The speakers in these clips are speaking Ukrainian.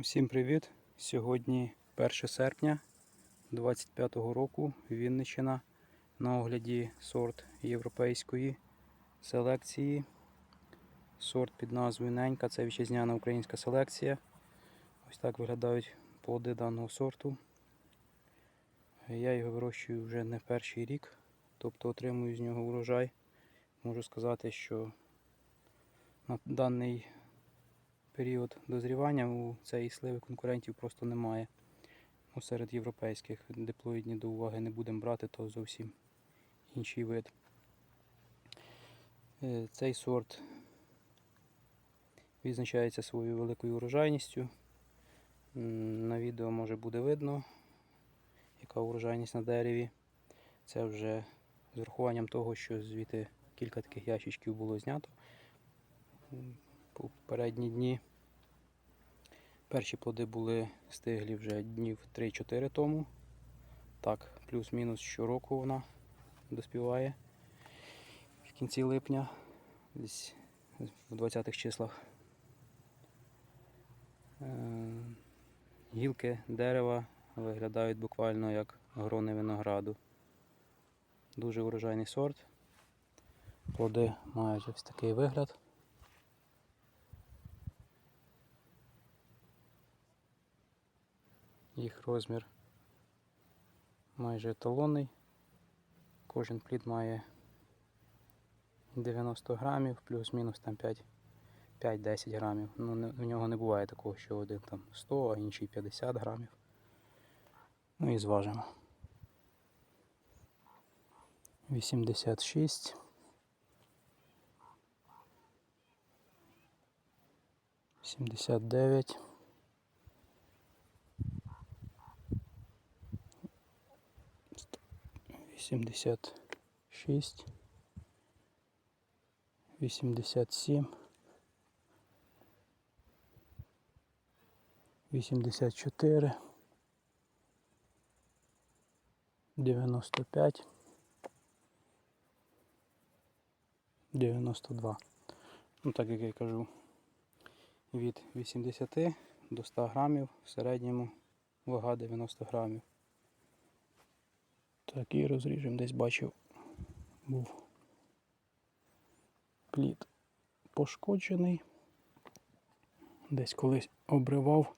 Усім привіт! Сьогодні 1 серпня 25-го року Вінниччина на огляді сорт європейської селекції. Сорт під назвою Ненька. Це вітчизняна українська селекція. Ось так виглядають плоди даного сорту. Я його вирощую вже не перший рік, тобто отримую з нього урожай. Можу сказати, що на даний період дозрівання у цієї сливи конкурентів просто немає. Ну, серед європейських диплоїдні до уваги не будемо брати, то зовсім інший вид. Е, Цей сорт відзначається своєю великою урожайністю. На відео може буде видно, яка урожайність на дереві. Це вже з урахуванням того, що звідти кілька таких ящичків було знято. Попередні дні. Перші плоди були стиглі вже днів 3-4 тому. Так, плюс-мінус щороку вона доспіває в кінці липня, десь в 20-х числах. Е, Гілки дерева виглядають буквально як грони винограду. Дуже урожайний сорт. Плоди мають ось такий вигляд. Їх розмір майже еталонний. Кожен плід має 90 грамів, плюс-мінус там 5 5-10 грамів. Ну, в нього не буває такого, що один там 100, а інший 50 грамів. Ну і зважимо. 86. Сімдесят дев'ять. Вісімдесят шість. Вісімдесят сім. Вісімдесят чотири. Дев'яносто п'ять. Дев'яносто два. Ну так як я кажу, від 80 до 100 грамів, в середньому вага 90 грамів. Так, і розріжемо, десь бачив, був плід пошкоджений. Десь колись обривав.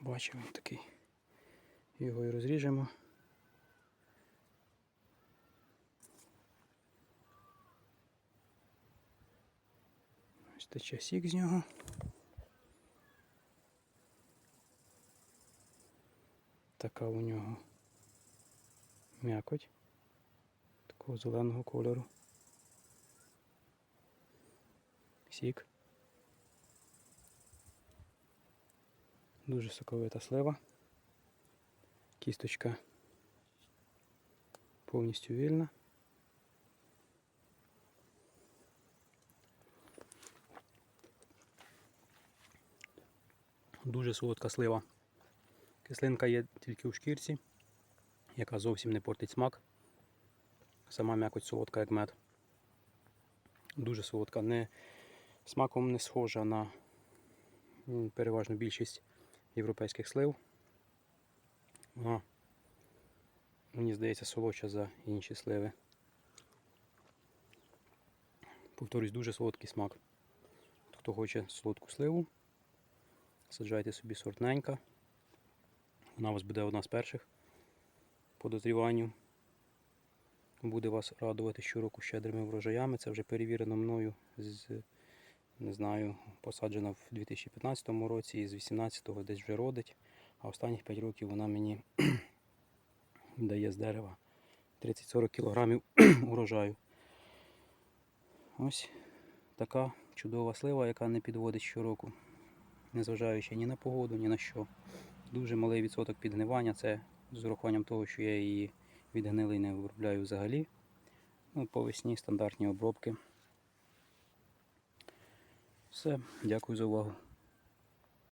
Бачив він такий. Його і розріжемо. Ось тече сік з нього. Така у нього м'якоть такого зеленого кольору. Сік. Дуже соковита слива. Кісточка повністю вільна. Дуже солодка слива. Кислинка є тільки у шкірці, яка зовсім не портить смак. Сама м'якоть солодка, як мед. Дуже солодка. Не, смаком не схожа на переважну більшість європейських слив. Вона, мені здається, солодша за інші сливи. Повторюсь, дуже солодкий смак. Хто хоче солодку сливу, саджайте собі сортненька. Вона у вас буде одна з перших по дозріванню. Буде вас радувати щороку щедрими врожаями. Це вже перевірено мною з, не знаю, посаджена в 2015 році і з 2018 десь вже родить. А останніх 5 років вона мені дає з дерева 30-40 кг урожаю. Ось така чудова слива, яка не підводить щороку, незважаючи ні на погоду, ні на що. Дуже малий відсоток підгнивання. Це з урахуванням того, що я її від гнилий не обробляю взагалі. Ну, по весні стандартні обробки. Все, дякую за увагу.